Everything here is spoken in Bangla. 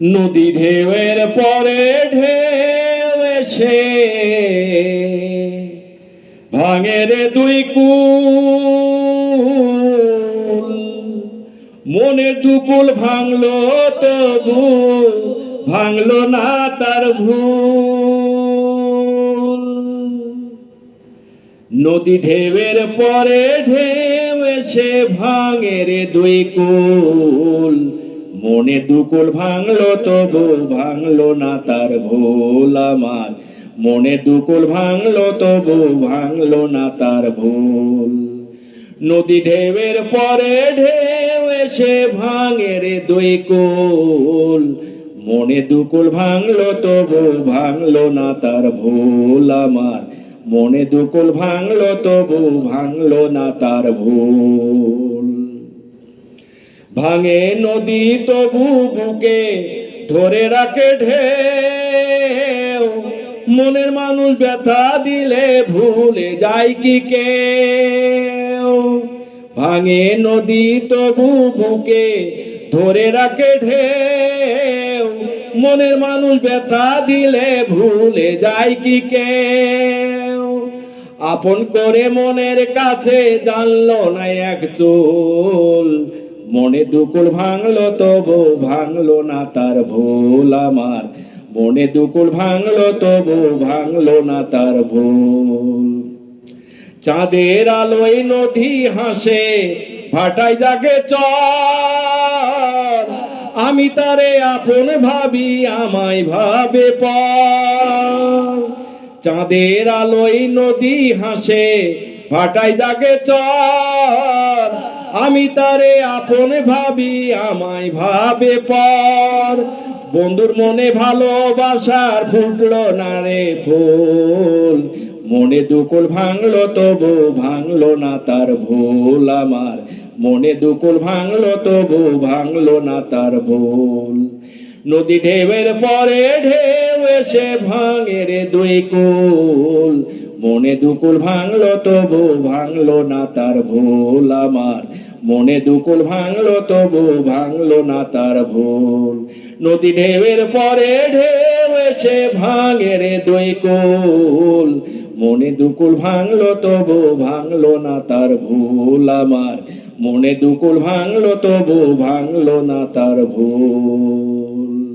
নদী ঢেউয়ের পরে ঢেউ এসে ভাঙে রে দুই কুল। মনের দুকুল ভাঙলো তবু, ভাঙলো না তার ভুল। নদী ঢেউয়ের পরে ঢেউ এসে ভাঙে রে দুই কুল। মনে দুকুল ভাঙলো, তবু ভাঙলো না তার ভুল আমার। মনে দুকুল ভাঙলো, তবু ভাঙলো না তার ভুল। নদী ঢেউয়ের পরে ঢেউ এসে ভাঙে রে দুই কুল। মনে দুকুল ভাঙলো, তবু ভাঙলো না তার ভুল আমার। মনে দুকুল ভাঙলো, তবু ভাঙলো না তার ভুল। ভাঙে নদী তবু বুকে, ধরে রাখে ঢেউ। মনের মানুষ ব্যথা দিলে ভুলে যায় কি কেউ। ভাঙে নদী তবু বুকে, ধরে রাখে ঢেউ। মনের মানুষ ব্যথা দিলে ভুলে যায় কি কেউ। আপন করে মনের কাছে জানলো না এক চুল। মনে দুকুল ভাঙলো তবু ভাঙলো না তার ভুল আমার। মনে দুকুল ভাঙলো তবু ভাঙলো না তার ভুল। চাঁদের আলোয় নদী হাসে ভাটাই জাগে চর। আমি তারে আপন ভাবি, আমায় ভাবে পর। চাঁদের আলোয় নদী হাসে ভাটাই যাকে চর। আমি তারে আপন ভাবি, আমায় ভাবে পর। বন্ধুর মনে ভালোবাসার ফুটলো না রে ফুল। মনে দুকুল ভাঙলো, তবু ভাঙলো না তার ভুল আমার। মনে দুকুল ভাঙলো, তবু ভাঙলো না তার ভুল। নদী ঢেউয়ের পরে ঢেউ এসে ভাঙে রে দুই কুল। মনে দুকুল ভাঙলো, তবু ভাঙলো না তার ভুল আমার। মনে দুকুল ভাঙলো, তবু ভাঙলো না তার ভুল। নদী ঢেউয়ের পরে ঢেউ এসে ভাঙে রে দুই কুল। মনে দুকুল ভাঙলো, তবু ভাঙলো না তার ভুল আমার। মনে দুকুল ভাঙলো, তবু ভাঙলো না তার ভুল।